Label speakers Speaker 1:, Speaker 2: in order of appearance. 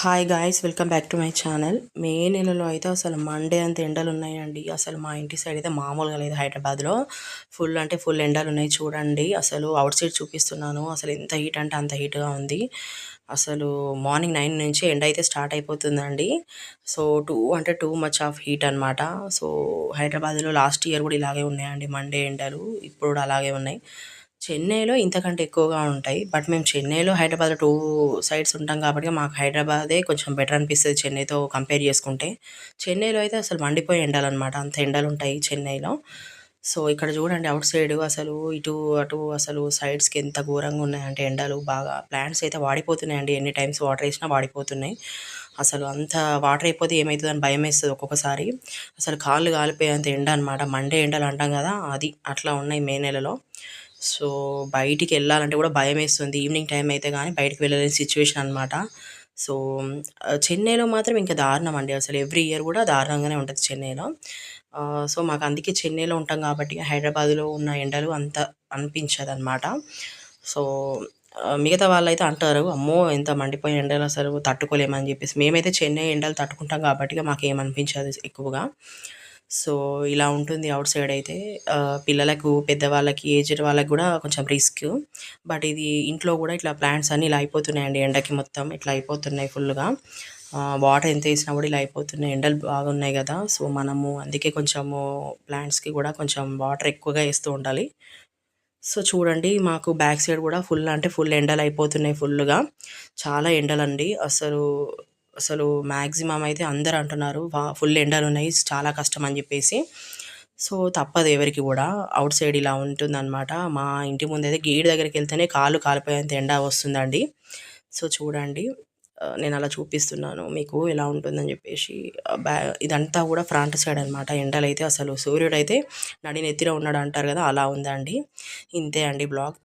Speaker 1: Hi guys welcome back to my channel May నెలలో అయితే అసలు మండే అంత ఎండలు ఉన్నాయండి అసలు మా ఇంటి సైడ్ అయితే మామూలుగా లేదు హైదరాబాద్లో. ఫుల్ అంటే ఫుల్ ఎండలు ఉన్నాయి చూడండి. అసలు అవుట్ సైడ్ చూపిస్తున్నాను. అసలు ఎంత హీట్ అంటే అంత హీట్గా ఉంది. అసలు మార్నింగ్ నైన్ నుంచి ఎండ అయితే స్టార్ట్ అయిపోతుందండి. సో టూ అంటే టూ మచ్ ఆఫ్ హీట్ అనమాట సో హైదరాబాద్లో లాస్ట్ ఇయర్ కూడా ఇలాగే ఉన్నాయండి మండే ఎండలు. ఇప్పుడు కూడా అలాగే ఉన్నాయి. చెన్నైలో ఇంతకంటే ఎక్కువగా ఉంటాయి. బట్ మేము చెన్నైలో హైదరాబాద్లో టూ సైడ్స్ ఉంటాం కాబట్టి మాకు హైదరాబాదే కొంచెం బెటర్ అనిపిస్తుంది చెన్నైతో కంపేర్ చేసుకుంటే. చెన్నైలో అయితే అసలు మండిపోయి ఎండాలన్నమాట. అంత ఎండలు ఉంటాయి చెన్నైలో. సో ఇక్కడ చూడండి అవుట్ సైడ్ అసలు ఇటు అటు అసలు సైడ్స్కి ఎంత ఘోరంగా ఉన్నాయంటే ఎండలు బాగా ప్లాంట్స్ అయితే వాడిపోతున్నాయండి. ఎన్ని టైమ్స్ వాటర్ వేసినా వాడిపోతున్నాయి. అసలు అంత వాటర్ అయిపోతే ఏమవుతుంది అని భయం వేస్తుంది ఒక్కొక్కసారి. అసలు కాళ్ళు కాలిపోయేంత ఎండ అనమాట మండే ఎండలు అంటాం కదా అది అట్లా ఉన్నాయి మే నెలలో. సో బయటికి వెళ్ళాలంటే కూడా భయం వేస్తుంది. ఈవినింగ్ టైం అయితే కానీ బయటికి వెళ్ళలేని సిచ్యువేషన్ అనమాట సో చెన్నైలో మాత్రం ఇంకా దారుణం అండి. అసలు ఎవ్రీ ఇయర్ కూడా దారుణంగానే ఉంటుంది చెన్నైలో. సో మాకు అందుకే చెన్నైలో ఉంటాం కాబట్టి హైదరాబాద్లో ఉన్న ఎండలు అంత అనిపించదు అనమాట సో మిగతా వాళ్ళైతే అంటారు అమ్మో ఎంత మండిపోయిన ఎండలు అసలు తట్టుకోలేమని చెప్పేసి. మేమైతే చెన్నై ఎండలు తట్టుకుంటాం కాబట్టి మాకు ఏమనిపించదు ఎక్కువగా. సో ఇలా ఉంటుంది అవుట్ సైడ్ అయితే. పిల్లలకు పెద్దవాళ్ళకి ఏజ్డ్ వాళ్ళకి కూడా కొంచెం రిస్క్. బట్ ఇది ఇంట్లో కూడా ఇట్లా ప్లాంట్స్ అన్నీ ఇలా అయిపోతున్నాయండి ఎండకి మొత్తం. ఇట్లా అయిపోతున్నాయి ఫుల్గా. వాటర్ ఎంత వేసినా కూడా ఇలా అయిపోతున్నాయి. ఎండలు బాగున్నాయి కదా. సో మనము అందుకే కొంచెము ప్లాంట్స్కి కూడా కొంచెం వాటర్ ఎక్కువగా వేస్తూ ఉండాలి. సో చూడండి మాకు బ్యాక్ సైడ్ కూడా ఫుల్ అంటే ఫుల్ ఎండలు అయిపోతున్నాయి ఫుల్గా. చాలా ఎండలండి. అసలు అసలు మ్యాక్సిమం అయితే అందరు అంటున్నారు ఫుల్ ఎండలు ఉన్నాయి చాలా కష్టం అని చెప్పేసి. సో తప్పదు ఎవరికి కూడా. అవుట్ సైడ్ ఇలా ఉంటుందన్నమాట. మా ఇంటి ముందు అయితే గేట్ దగ్గరికి వెళ్తేనే కాలు కాలిపోయేంత ఎండ వస్తుందండి. సో చూడండి. నేను అలా చూపిస్తున్నాను. మీకు ఎలా ఉంటుందని చెప్పేసి. బ్యా ఇదంతా కూడా ఫ్రంట్ సైడ్ అనమాట ఎండలు అయితే అసలు సూర్యుడు అయితే నడి నెత్తిలో ఉన్నాడు అంటారు కదా అలా ఉందండి. ఇంతే అండి బ్లాగ్.